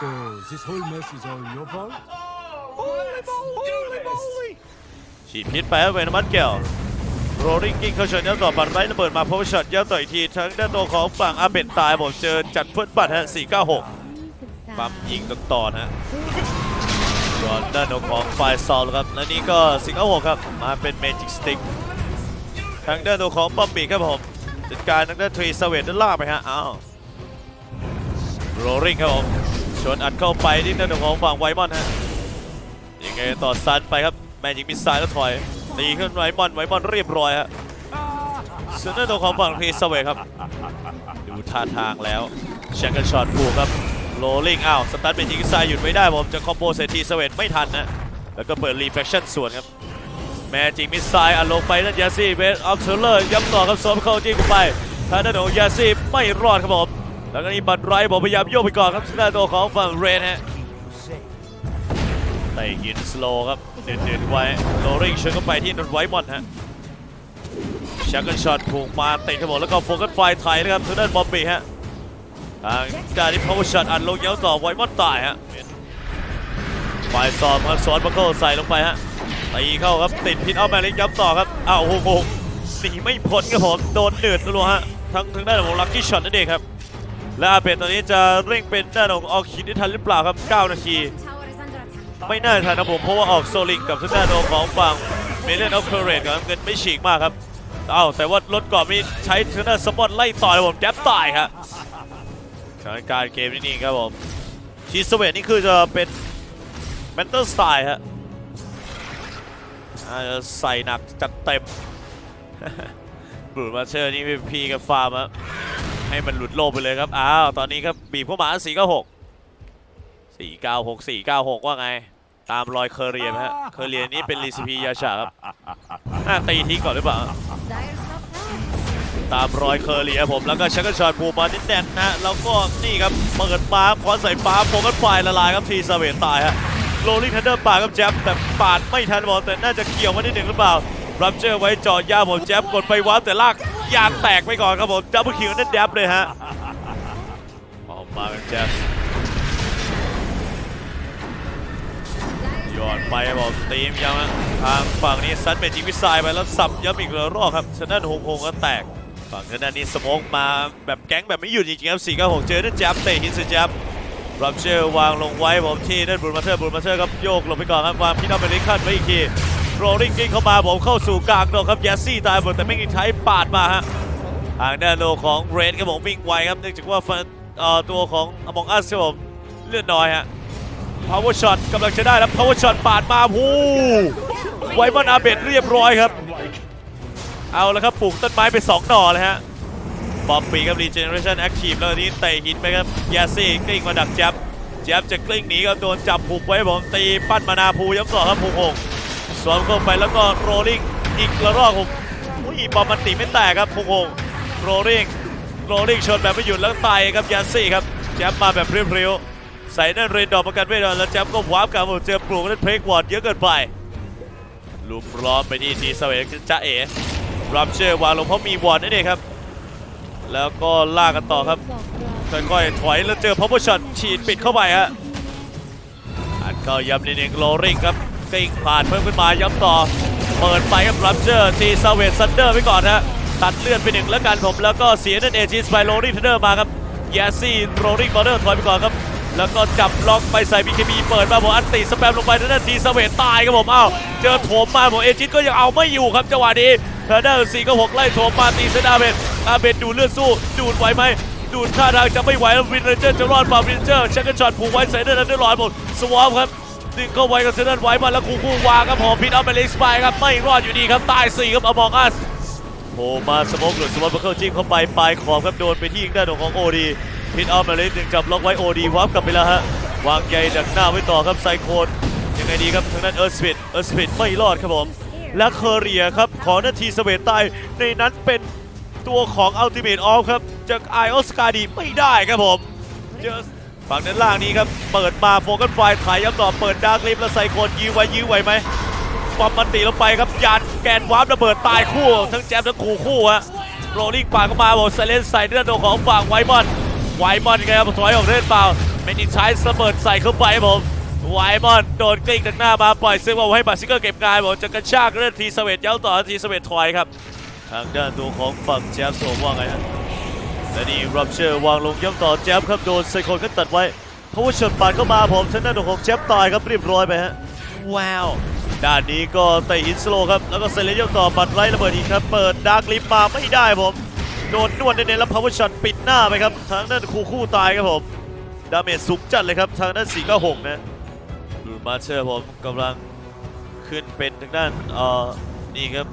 So this whole mess is all your fault? ฉีดพิษไปครับเวนมัสเกลโรลลิงกิ้งเข้าชนยัดต่อบัตรไร้ระเบิดมาพบช็อตยัดต่ออีกทีทั้งด้านตัวของฝั่งอาเบนตายผมเจอจัดเพื่อนบัตรฮะ496ปั๊มยิงต่อต่อนะฮะส่วนด้านของไฟซอลครับและนี่ก็สิงคโปร์ครับมาเป็นเมจิกสติ๊กทางด้านของบอมบี้ครับผมจัดการทางด้านทรีสเวตด้านล่างไปฮะอ้าว โรลิงครับผมชนอัดเข้าไปที่ด้าของฝั่งไวมอนฮะยังไงต่อซันไปครับแมนยิงมิสไซล์แล้วถอยตีขึ้นไวมอนไวมอนเรียบร้อยฮะส่วนด้าของฝั่งทรีสเวครับ ดูท่าทางแล้วแชงกันช็อตผูกครับโรลิงอ้าวสตันเป็นยิงซ้ายหยุดไม่ได้ผมจะคอมโบเซตีสเวตไม่ทันนะแล้วก็เปิดรีเฟคชั่นส่วนครับแมจิกมิสไซล์อัดลงไปนั่นยาซี่เบสออฟเทอร์เลอร์ย้ำต่อครับสวมเข้าจิ้มไปทางด้านของยาซี่ไม่รอดครับผม แล้วก็นี่บัตรไรผมพยายามโยกไปก่อนครับทางด้าตัวของฝั่งเรนฮะไต่หินสโลครับเด่นๆไว้โลลิงเชิญเข้าไปที่นนไวมอนฮะชักกันช็อตผูกมาติดครับผมแล้วก็โฟกัสไฟไทยนะครับทางด้านบอมบี้ฮะทางด้านที่พาวเวอร์ช็อตอัดลงเย้าต่อไวมอนตายฮะฝ่ายสอบครับสอนบัคเกิลใส่ลงไปฮะตีเข้าครับติดพิษเอาแมลิกย้ำต่อครับอ้าวโอ้โหนีไม่พ้นครับผมโดนเดือดรัวฮะทั้งทางด้านของลัคกี้ช็อตนั่นเองครับ และอาเบตตอนนี้จะเร่งเป็นด้านของออกคิดได้ทันหรือเปล่าครับ 9 นาที Tower is under attack. ไม่น่าทันนะผมเพราะว่าออกโซลิงกับทางด้านของฝั่งเมเลนออฟเคอร์เรตครับเงินไม่ฉีกมากครับเอ้าแต่ว่ารถก่อนมีใช้ทางด้านสปอตไล่ต่อยผมแจ๊บตายครับสถานการณ์เกมนี่นี่ครับผมชีสเวตนี่คือจะเป็นเมนเตอร์สไตล์ฮะอาจจะใส่หนักจัดเต็มบรูดมาเชอร์นี่พีกับฟาร์มฮะ ให้มันหลุดโลกไปเลยครับ อ้าว ตอนนี้ครับบีบเข้ามา 4 9 6 4 9 6 4 9 6 ว่าไง ตามรอยเคอเรียมฮะ เคอเรียนี่เป็นรีซีพียาชาครับน่าตีทิ้งก่อนหรือเปล่า ตามรอยเคอร์เลียผมแล้วก็ชักกระชอนภูมานิดแน่นนะแล้วก็นี่ครับเปิดมาคอใส่ฟ้าโฟกัสไฟละลายครับทีเสเวตตายฮะโรลลิ่งทันเดอร์ปาดครับแจ๊บแต่ปาดไม่ทันบอลแต่น่าจะเกี่ยวมานิดหนึ่งหรือเปล่ารับเจอไว้จาะยาผมแจ๊บกดไปว้าแต่ลาก ยางแตกไปก่อนครับผมดับเบิลคิวนั่นแดบเลยฮะออกมาเป็นแจ๊บหยอดไปบผมตีมยังทางฝั่งนี้ซัดเป็นจิงวิสายไปแล้วสับย้ำอีกระรอกครับชนะหงหงก็แตก ฝั่งทางด้นนี้สโมกมาแบบแก๊งแบบไม่หยุดจริงๆครับ4 9 6เจอนั่นจับเตะหินเสียจับรับเชอร์วางลงไว้ผมที่นั่นบุญมาเทอร์บุญมาเทอร์ครับโยกลงไปก่อนครับวางพี่น้องเบลิคันไว้อีกที โรลลิ่งกิ้งเข้ามาผมเข้าสู่กลางโดครับแยสซี่ตายหมดแต่ไม่มีใช้ปาดมาฮะทางด้านโลของเรนครับผมวิ่งไวครับเนื่องจากว่าตัวของอมองอัสครับผมเลือดน้อยฮะ power shot กำลังจะได้แล้ว power shot ปาดมาหูไวมอนอาเบดเรียบร้อยครับ เอาแล้วครับปลูกต้นไม้ไป 2 หน่อเลยฮะบอมปีครับ regeneration active แล้วนี้เตะหินไปครับยาซี่กลิ้งมาดักแจับแจับจะกลิ้งหนีครับโดนจับผูกไว้ผมตีปั้นมานาภูย้ำต่อครับผูกหก สวมเข้าไปแล้วก็โรลิ่งอีกระรอกผมอุ้ยบอมมันตีไม่แตกครับผูกหกโรลิ่งโรลิ่งชนแบบไม่หยุดแล้วตายครับยาซี่ครับแจับมาแบบเพรียวๆใส่นั่นเรนดอร์ประกันเวทแล้วแจับก็วาร์ปกลับผมเจอปลูกนั่นเพลกวอร์ดเยอะเกินไปลุมล้อมไปที่ทีสเวกจ้าเอ๋รับเชื่อวางลงเพราะมีวอร์ดนั่นเองครับ แล้วก็ลากกันต่อครับค่อยๆถอยแล้วเจอพับเปอร์ช็อตฉีดปิดเข้าไปฮะอันก็ย้ำนิดนึงโรลลิงครับ กลิ้งผ่านเพิ่มขึ้นมาย้ำต่อ เปิดไปครับรับเจอร์ทีซาเวตซันเดอร์ไปก่อนฮะตัดเลื่อนไปหนึ่งแล้วกันผมแล้วก็เสียนั่นเอจิสไปโรลลิงทันเดอร์มาครับยสซี่โรลลิงบอลเดอร์ถอยไปก่อนครับ แล้วก็จับล็อกไปใส่บีเคบีเปิดมาผมอันติสแปมลงไปนั่นทีซาเวตตายครับผมเอ้าเจอโถมมาผมเอจิสก็ยังเอาไม่อยู่ครับจังหวะนี้เทอร์เดอร์สี่ก็หกไล่โถมมาตีเซนาเบนอาเบนดูเลือดสู้ดูดไหวไหมดูดท่าทางจะไม่ไหวแล้ววินเรนเจอร์จะรอดเปล่าวินเจอร์ชักกระช็อตผูกไว้ใส่เดอร์นันเดอร์ลอยหมดสวอมครับ ดึงเข้าไว้กับเซนเดอร์ไว้มาแล้วคู่คู่วางครับผมพิทเอาไปเล็กสไปครับไม่รอดอยู่ดีครับตายสี่ครับอมองอัสโผล่มาสโมกหลุดสมอลเบอร์เคิลจิ้มเข้าไปปลายขอบครับโดนไปที่ยิงด้านของโอดีพิทเอาไปเล็กดึงจับล็อกไว้โอดีวับกลับไปแล้วฮะวางใยดักหน้าไว้ต่อครับไซโคนยังไงดีครับทางด้านเอิร์ธสปิดเอิร์ธสปิดไม่รอดครับผมและเคเรียครับขอนาทีสเวตตายในนั้นเป็นตัวของ Ultimate Off ครับจากไอออสการ์ดีไม่ได้ครับผมเจอ ฝั่งด้านล่างนี้ครับ เปิดมาโฟกัสไฟถ่ายย้ำต่อเปิดดาร์กลิฟแล้วใส่คนยื้อไว้ยื้อไว้ไหมปอมมันตีลงไปครับยันแกนวาร์ประเบิดตายคู่ ทั้งแจมทั้งคู่คู่ฮะโรลลิ่งปาดเข้ามาบอกไซเลนใส่เลือตัวของฝั่งไวมอนไวมอนไงครับถอยออกเล่นเปล่าเมนิชายระเบิดใส่เข้าไปผมไวมอนโดนกลิ้งดักหน้ามาปล่อยซึ่งว่าให้บาซิเกอร์เก็บงานผมจะกระชากเลือดทีสเวตย้าต่อทีสเวตถอยครับ ทางด้านตัวของฝั่งแจ๊บโซว่าไงฮะ และนี่รับเชอร์วางลงย่ำต่อแจ๊บครับโดนไซโคนก็ตัดไว้เพราะว่าชนปาดเข้ามาผมทางด้านของแจ๊บตายครับเรียบร้อยไปฮะว้าวด้านนี้ก็เตะหินสโลว์ครับแล้วก็เซเลนย่ำต่อปัดไล่ระเบิดอีกครับเปิดดาร์กลิฟมาไม่ได้ผมโดนนวดเน้นๆแล้วพาวเวอร์ช็อตปิดหน้าไปครับทางด้านคู่คู่ตายครับผมดาเมจสูงจัดเลยครับทางด้าน4 9 6นะดูมาเชอร์ผมกำลังขึ้นเป็นทางด้านเอ่อนี่ครับ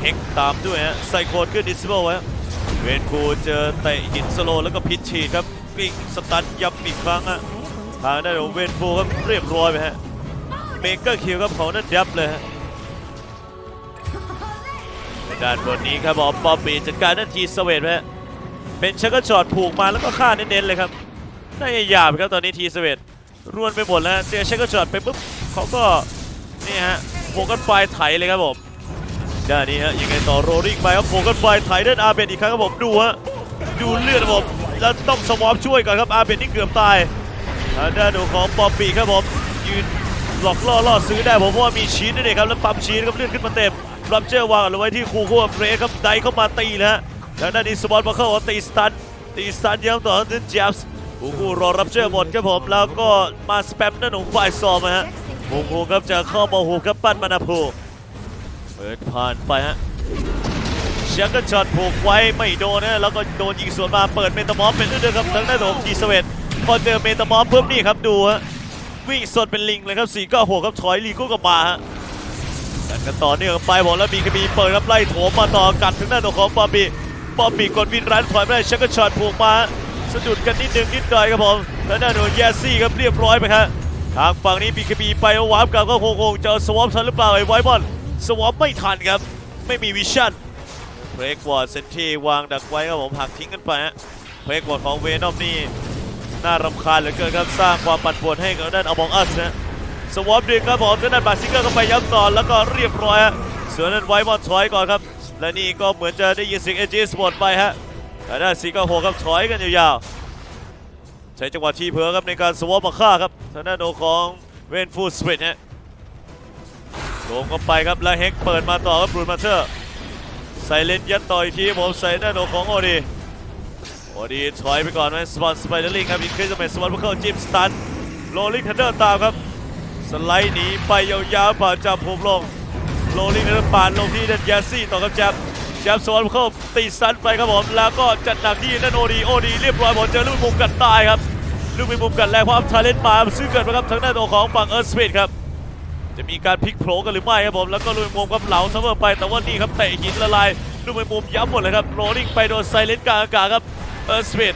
เฮกตามด้วยฮะไซโคนขึ้นดิสเบิลฮะ เวนคูเจอเตะหินสโลแล้วก็พิชฉีดครับกลิ้งสตันย้ำอีกครั้งฮะทางด้านของเวนฟูครับเรียบร้อยไปฮะเมเกอร์คิวครับของนั่นยับเลยฮะด้านบนนี้ครับบอมปอมบีจัดการนั่นทีสเวตฮะเป็นชักกระจอดผูกมาแล้วก็ฆ่าเน้นๆเลยครับน่าจะหยาบครับตอนนี้ทีสเวตรวนไปหมดแล้วฮะเจอชักกระจอดไปปุ๊บเขาก็นี่ฮะโฟกัสไฟไถเลยครับผม ด้านนี้ฮะยังไงต่อโรลิ่งไปครับโฟกัสไฟไถเดินอาเบนอีกครั้งครับผมดูฮะดูเลือดครับผมแล้วต้องสวอปช่วยก่อนครับอาเบนนี่เกือบตายทางด้านของปอมปีครับผมยืนหลอกล่อล่อซื้อได้ผมเพราะว่ามีชีสด้วยนี่ครับแล้วปั๊มชีสครับเลือดขึ้นมาเต็มรับเจอวางเอาไว้ที่คูคู่เฟรครับไดเข้ามาตีนะฮะทางด้านนี้สปอตมาเข้าตีสตันตีสตันย้ำต่อทางด้านจ๊บส์คูคู่รอรับเจอหมดครับผมแล้วก็มาสแปมด้านของฝ่ายซอมนะฮะคูคู่ครับจะเข้ามาหูครับปั้นมานาพู เปิดผ่านไปฮะเชียงก็ช็อตผูกไว้ไม่โดนนะแล้วก็โดนยิงสวนมาเปิดเมตามอฟเป็นเรื่องครับทั้งด้านของทีสเวตพอเจอเมตามอฟเพิ่มนี่ครับดูฮะวิ่งสดเป็นลิงเลยครับสี่ก็หัวครับถอยลีกู้กลับมาฮะกันกันต่อเนื่องไปบอกแล้วบีคบีเปิดครับไล่โถมมาต่อกัดทางด้านของบอมบีบอมบีกดวินรันถอยไม่ได้เชียงก็ช็อตผูกมาสะดุดกันนิดนึงนิดหน่อยครับผมแล้วด้านของแยซี่ครับเรียบร้อยไปครับทางฝั่งนี้บีคบีไปเอาวาร์ปกับก็โคงๆจะสวอปทันหรือเปล่าไอ้ไวบอล สวอปไม่ทันครับ ไม่มีวิชั่นเพลกวอร์ดเซนทีวางดักไว้ครับผมหักทิ้งกันไปฮะเพลกวอร์ดของเวนอมนี่น่ารำคาญเหลือเกินครับสร้างความปั่นป่วนให้กับด้านอมองอัสนะสวอปดึงครับผมด้านบาซิเกอร์ก็ไปย้ำต่อแล้วก็เรียบร้อยฮะส่วนนั้นไว้บอลถอยก่อนครับ และนี่ก็เหมือนจะได้ยินเสียงเอจิสหมดไปฮะแต่ด้านซีก็โหครับถอยกันยาวๆใช้จังหวะทีเผลอครับในการสวอปมาฆ่าครับทางด้านโอของเวนฟูสเปดฮะ ลงเข้าไปครับแล้วเฮกเปิดมาต่อครับบรูนมาเตอร์ใส่เลนยัดต่ออีกทีผมใส่หน้าโดของโอดีโอดีถอยไปก่อนไหมสปอนสไปเดอร์ลิงครับอีกคริสเมสสปอนเคิลจิมสตันโรลิงทันเดอร์ตามครับสไลด์หนีไปยาวๆผ่านจับผมลงโรลิงทันเดอร์ปานลงที่เดนยาซี่ต่อครับแจ๊บแจ๊บสปอนเคิลตีซันไปครับผมแล้วก็จัดหนักที่นั่นโอดีโอดีเรียบร้อยผมเจอลูกมุมกัดตายครับลูกมีมุมกัดแรงเพราะอัพชาเลนมาซึ่งเกิดมาครับทางด้านตัวของฝั่งเอิร์ธสปีดครับ จะมีการพลิกโผล่กันหรือไม่ครับผมแล้วก็ลุยมุมครับเหลาเสมอไปแต่ว่านี่ครับเตะหินละลายลุยมุมย้ำหมดเลยครับโรลลิ่งไปโดนไซเลนกลางอากาศครับเออร์สปีด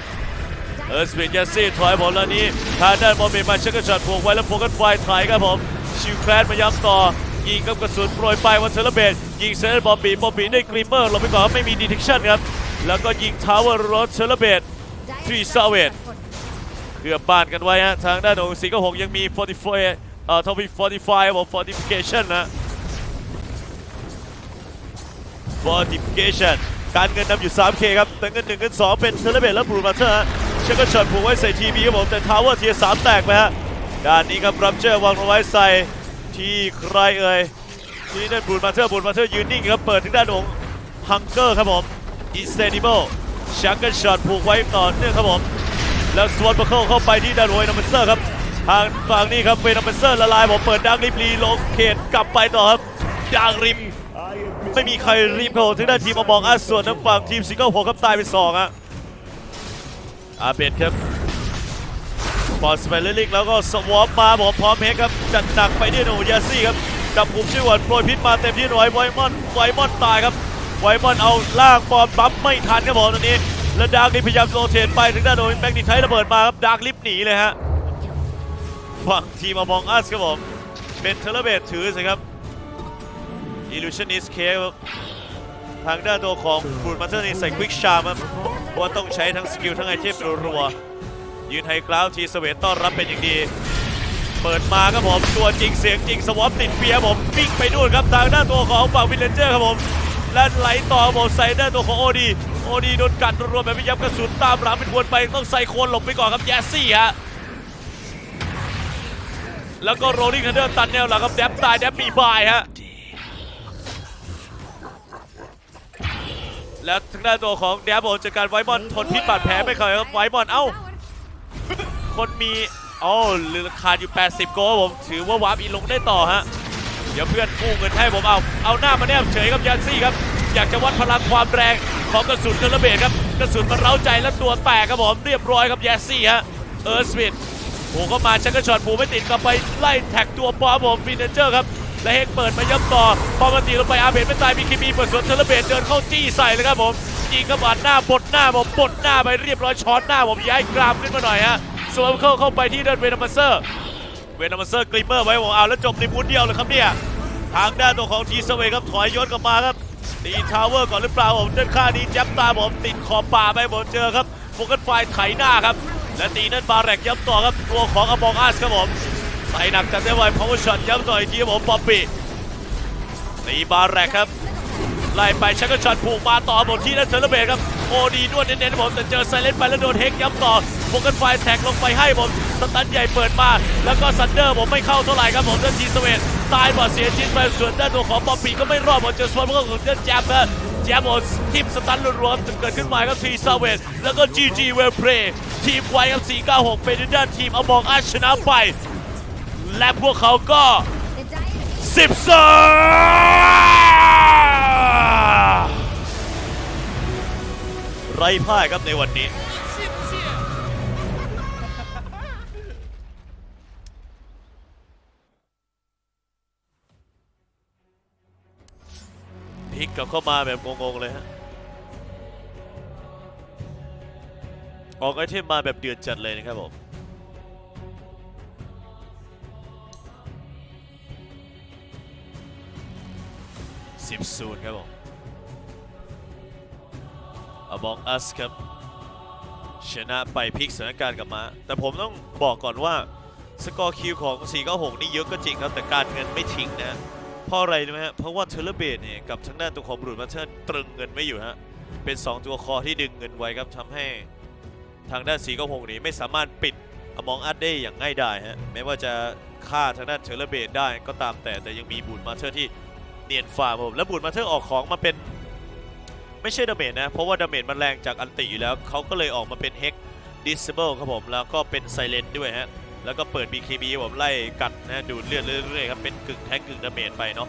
เออร์สปีดยาซี่ถอยผมแล้วนี้ทางด้านบอมเบมาเช็คกระช็อตพวงไว้แล้วโฟกัสไฟถ่ายครับผมชิวแคลนมาย้ำต่อยิงกับกระสุนโปรยไปวันเซเลเบตยิงเซเลบอมบีบอมบีได้กริมเมอร์ลงไปก่อนครับไม่มีดีเทคชั่นครับแล้วก็ยิงทาวเวอร์รถเซเลเบต Three Savage เกือบบ้านกันไว้ฮะทางด้านของสีก็หกยังมี44 เอ่อทวี45ครับผม fortification นะ fortification การเงินนำอยู่ 3K ครับ แต่เงิน1เงิน 2 เป็นเทเลเบตและบรูมาเตอร์ฮะเชคก็ช็อตผูกไว้ใส่ทีบีครับผม แต่ทาวเวอร์เทีย3แตกไปฮะด้านนี้ครับรับเจอวางไว้ใส่ที่ใครเอ่ยที่นั่นบรูมาเตอร์บรูมาเตอร์ยืนนิ่งครับ เปิดทางด้านของฮังเกอร์ครับผม Incredible ชักกันช็อตผูกไว้ต่อเนื่องครับผม แล้วสวอตมาเข้าเข้าไปที่ด้านโวยนัมเบเซอร์ครับ ทางฝั่งนี้ครับเวนัมเบเซอร์ละลายผมเปิดดักริมรีลงเขตกลับไปต่อครับดักริม ไม่มีใครรีบเข้าถึงด้านทีมมาบอกอาส่วนทางฝั่งทีมซิงเกิลหกครับตายไปสองฮะอาเบดครับบอลสเปรลิกแล้วก็สวอปมาผมพร้อมเฮกครับจัดหนักไปที่หนูยาซี่ครับจับกลุ่มชื่อวันโปรยพิษมาเต็มที่หน่วยไวมอนไวมอนตายครับไวมอนเอาล่างบอลปั๊มไม่ทันครับผมตอนนี้ แล้วดาร์กลิฟพยายามโรเทตไปถึงด้านโดนแบงค์ดิไทยระเบิดมาครับดาร์กลิฟหนีเลยฮะ ฝั่งทีมมองอัสครับผมเป็นเทเลเบตถือสิครับ Illusionist Cave ครับทางด้านตัวของบูดมาเตอร์นี่ใส่ควิกชาร์มครับเพราะว่าต้องใช้ทั้งสกิลทั้งไอเทมรัวๆยืนไฮกราวทีสเวตต้อนรับเป็นอย่างดี เปิดมาครับผม ตัวจริงเสียงจริงสวอปติดเฟียร์ผมวิ่งไปนู่นครับ ทางด้านตัวของฝั่งวิลเลนเจอร์ครับผมและไหลต่อครับผมใส่ด้านตัวของโอดีโอดีโดนกัดรัวๆแบบไม่ยั้งกระสุนตามหลังเป็นทวนไปต้องใส่โคนหลบไปก่อนครับแยสซี่ฮะ แล้วก็โรลลิ่งทันเดอร์ตันแนวหลังครับแดบตายแดบมีบายฮะแล้วทางด้านตัวของแดบโอจากการไวบอลทนพิษบาดแผลไม่เคยครับไวบอลเอ้า คนมีโอ้เหลือขาดอยู่ 80 โกผมถือว่าวาร์ปอีลงได้ต่อฮะ เดี๋ยวเพื่อนกู้เงินให้ผมเอา เอาหน้ามาแนบเฉยครับยันซี่ครับ อยากจะวัดพลังความแรงของกระสุนเทเลเบตครับ กระสุนมันเร้าใจและตัวแตกครับผมเรียบร้อยครับยันซี่ฮะเออร์สมิธ โอ้ก็มาชักกระชอนผูไม่ติดก็ไปไล่แท็กตัวปอผมฟินเจอร์ครับและเฮกเปิดมาย้ำต่อพอมาตีลงไปอาเบนไม่ตายมีคิมีเปิดสวนเทเลเบตเดินเข้าจี้ใส่เลยครับผมยิงกระบาดหน้าบดหน้าผมบดหน้าไปเรียบร้อยช้อนหน้าผมย้ายกรามขึ้นมาหน่อยฮะสวมเข้าเข้าไปที่เดินเวนามาเซอร์เวนามาเซอร์กริมเมอร์ไว้ผมเอาแล้วจบในมุนเดียวเลยครับเนี่ยทางด้านตัวของทีสเวยครับถอยย้อนกลับมาครับตีทาวเวอร์ก่อนหรือเปล่าผมเดินข้างนี้แจ๊บตาผมติดขอบป่าไปผมเจอครับโฟกัสไฟไถหน้าครับ และตีนั่นบาแรกย้ำต่อครับตัวของอบองอาสครับผมใส่หนักจัดได้ไวพาวเวอร์ช็อตย้ำต่ออีกทีผมป๊อปปี้ตีบาแรกครับไล่ไปชักกระช็อตผูกมาต่อผมที่นั่นเทเลเบตครับโอดีนวดเน้นๆผมแต่เจอไซเลนไปแล้วโดนเฮกย้ำต่อโฟกัสไฟแท็กลงไปให้ผมสตันใหญ่เปิดมาแล้วก็ซันเดอร์ผมไม่เข้าเท่าไหร่ครับผมเดินทีสเวตตายบอดเสียชีวิตไปส่วนด้านตัวของบอมปีก็ไม่รอดผมเจอสวนพวกของเดินแจมนะ จมหมดทีมสตันรวมๆจะเกิดขึ้นมาครับทีซาเวตแล้วก็จีจีเวลเพลย์ทีมไวครับ496 เป็นด้านทีมอมองอาชนะไป และพวกเขาก็สิบสองไร้พ่ายครับในวันนี้ พลิกกลับเข้ามาแบบงงๆเลยฮะ ออกไอเทมมาแบบเดือดจัดเลยนะครับผมสิบศูนย์ครับผม Among Us ครับ ชนะไปพลิกสถานการณ์กลับมา แต่ผมต้องบอกก่อนว่า สกอร์คิวของ 496 นี่เยอะก็จริงครับ แต่การเงินไม่ทิ้งนะ เพราะอะไรรู้ไหมฮะเพราะว่าเทเลเบตเนี่ยกับทางด้านตัวของบรูดมาเทิร์ตรึงเงินไม่อยู่ฮะเป็น 2 ตัวคอที่ดึงเงินไว้ครับทำให้ทางด้าน496นี้ไม่สามารถปิด Among Us ได้อย่างง่ายดายฮะแม้ว่าจะฆ่าทางด้านเทเลเบตได้ก็ตามแต่แต่ยังมีบูดมาเทอร์ที่เนียนฝ่าผมแล้วบูดมาเธอร์ออกของมาเป็นไม่ใช่ดาเมจนะ เพราะว่าดาเมจมันแรงจากอันติอยู่แล้ว เขาก็เลยออกมาเป็นเฮกดิสเบิลครับผม แล้วก็เป็นไซเลนด้วยฮะ แล้วก็เปิด BKB ผมไล่กัดนะดูดเลือดเรื่อยๆครับเป็นกึ่งแทงกึ่งดาเมจไปเนาะ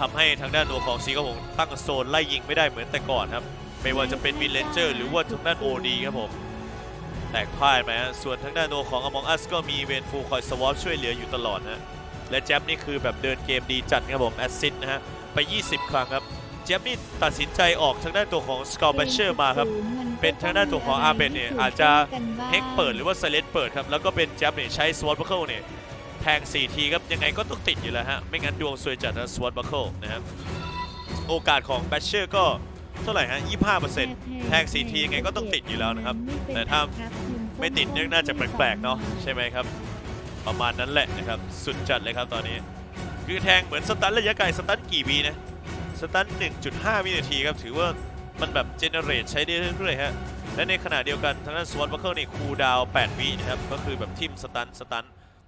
ทำให้ทางด้านตัวของซีก็ผมตั้งโซนไล่ยิงไม่ได้เหมือนแต่ก่อนครับ ไม่ว่าจะเป็นวินเลนเจอร์หรือว่าทางด้าน OD ครับผมแตกพ่ายไปฮะส่วนทางด้านตัวของ Among Us ก็มีเวนฟูคอยสวอปช่วยเหลืออยู่ตลอดนะและแจ๊บนี่คือแบบเดินเกมดีจัดครับผมแอสซิสนะฮะไป 20 ครั้งครับ แจ๊บนี่ตัดสินใจออกทางด้านตัวของ s c a l p a t c h e r มาครับ เป็นทางด้านตัวของอาเบนเนี่ยอาจจะเฮกเปิดหรือว่าไซเลนเปิดครับ แล้วก็เป็นแจ๊บเนี่ยใช้สวอตบัคเคิลเนี่ยแทง 4 ทีครับ ยังไงก็ต้องติดอยู่แล้วฮะ ไม่งั้นดวงซวยจัดนะสวอตบัคเคิลนะครับ โอกาสของแบชเชอร์ก็เท่าไหร่ฮะ 25%แทง 4 ทียังไงก็ต้องติดอยู่แล้วนะครับ แต่ถ้าไม่ติดเนี่ยน่าจะแปลกๆเนาะใช่ไหมครับ ประมาณนั้นแหละนะครับ สุดจัดเลยครับตอนนี้ คือแทงเหมือนสตันระยะไกลสตันกี่วินะ สตัน 1.5 วินาทีครับ ถือว่ามันแบบเจเนเรตใช้ได้เรื่อยๆฮะ และในขณะเดียวกันทางด้านสวอตบัคเคิลนี่คูดาว 8 วินะครับ ก็คือแบบทิมสตัน สตัน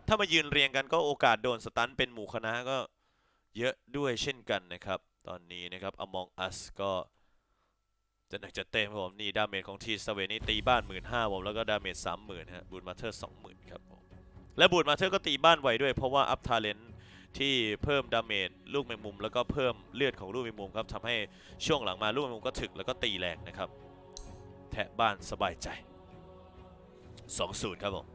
ถ้ามายืนเรียงกันก็โอกาสโดนสตันเป็นหมู่คณะก็เยอะด้วยเช่นกันนะครับ ตอนนี้นะครับ Among Us ก็จะหนักจะเต็มครับผม นี่ดาเมจของทีสเวนี่ตีบ้านหมื่นห้าผมแล้วก็ดาเมจสามหมื่นฮะบูดมาเธอร์สองหมื่นครับผมและบูดมาเธอร์ก็ตีบ้านไวด้วยเพราะว่าอัพทาเลน ที่เพิ่มดาเมจลูกแมงมุม แล้วก็เพิ่มเลือดของลูกแมงมุมครับทำให้ช่วงหลังมาลูกแมงมุมก็ถึกแล้วก็ตีแรงนะครับ แทะบ้านสบายใจ 2-0 ครับผม